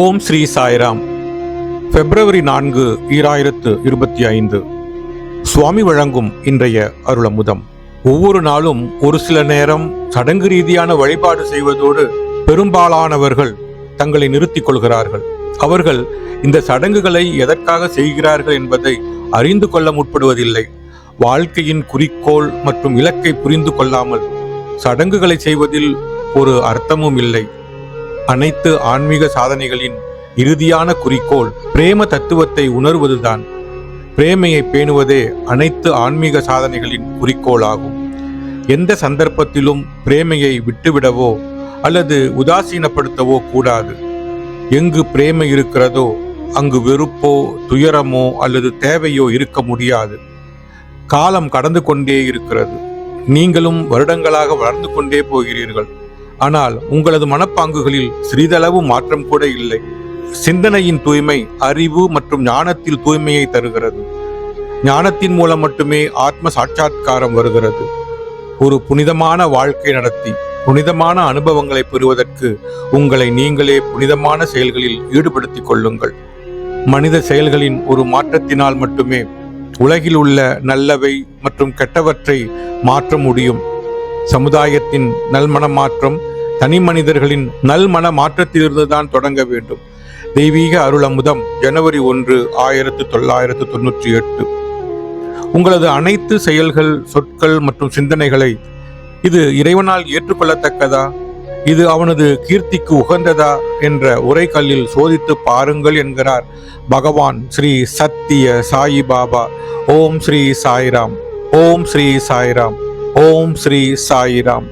ஓம் ஸ்ரீ சாய்ராம். பிப்ரவரி நான்கு ஈராயிரத்து இருபத்தி ஐந்து. சுவாமி வழங்கும் இன்றைய அருளமுதம். ஒவ்வொரு நாளும் ஒரு சில நேரம் சடங்கு ரீதியான வழிபாடு செய்வதோடு பெரும்பாலானவர்கள் தங்களை நிறுத்திக் கொள்கிறார்கள். அவர்கள் இந்த சடங்குகளை எதற்காக செய்கிறார்கள் என்பதை அறிந்து கொள்ள முற்படுவதில்லை. வாழ்க்கையின் குறிக்கோள் மற்றும் இலக்கை புரிந்து கொள்ளாமல் சடங்குகளை செய்வதில் ஒரு அர்த்தமும் இல்லை. அனைத்து ஆன்மீக சாதனைகளின் இறுதியான குறிக்கோள் பிரேம தத்துவத்தை உணர்வதுதான். பிரேமையை பேணுவதே அனைத்து ஆன்மீக சாதனைகளின் குறிக்கோளாகும். எந்த சந்தர்ப்பத்திலும் பிரேமையை விட்டுவிடவோ அல்லது உதாசீனப்படுத்தவோ கூடாது. எங்கு பிரேமை இருக்கிறதோ அங்கு வெறுப்போ துயரமோ அல்லது தேவையோ இருக்க முடியாது. காலம் கடந்து கொண்டே இருக்கிறது. நீங்களும் வருடங்களாக வளர்ந்து கொண்டே போகிறீர்கள். ஆனால் உங்களது மனப்பாங்குகளில் சிறிதளவு மாற்றம் கூட இல்லை. சிந்தனையின் தூய்மை அறிவு மற்றும் ஞானத்தில் தூய்மையை தருகிறது. ஞானத்தின் மூலம் மட்டுமே ஆத்ம சாட்சாத்காரம் வருகிறது. ஒரு புனிதமான வாழ்க்கை நடத்தி புனிதமான அனுபவங்களை பெறுவதற்கு உங்களை நீங்களே புனிதமான செயல்களில் ஈடுபடுத்திக் கொள்ளுங்கள். மனித செயல்களின் ஒரு மாற்றத்தினால் மட்டுமே உலகில் உள்ள நல்லவை மற்றும் கெட்டவற்றை மாற்ற முடியும். சமுதாயத்தின் நல்மன மாற்றம் தனி மனிதர்களின் நல்மன மாற்றத்திலிருந்து தான் தொடங்க வேண்டும். தெய்வீக அருள் அமுதம் ஜனவரி ஒன்று ஆயிரத்து தொள்ளாயிரத்து தொன்னூற்றி எட்டு. உங்களது அனைத்து செயல்கள் சொற்கள் மற்றும் சிந்தனைகளை இது இறைவனால் ஏற்றுக்கொள்ளத்தக்கதா? இது அவனது கீர்த்திக்கு உகந்ததா? என்ற உரைக்கல்லில் சோதித்து பாருங்கள் என்கிறார் பகவான் ஸ்ரீ சத்திய சாயி பாபா. ஓம் ஸ்ரீ சாய்ராம். ஓம் ஸ்ரீ சாய்ராம். ஓம் ஸ்ரீ சாய்ராம்.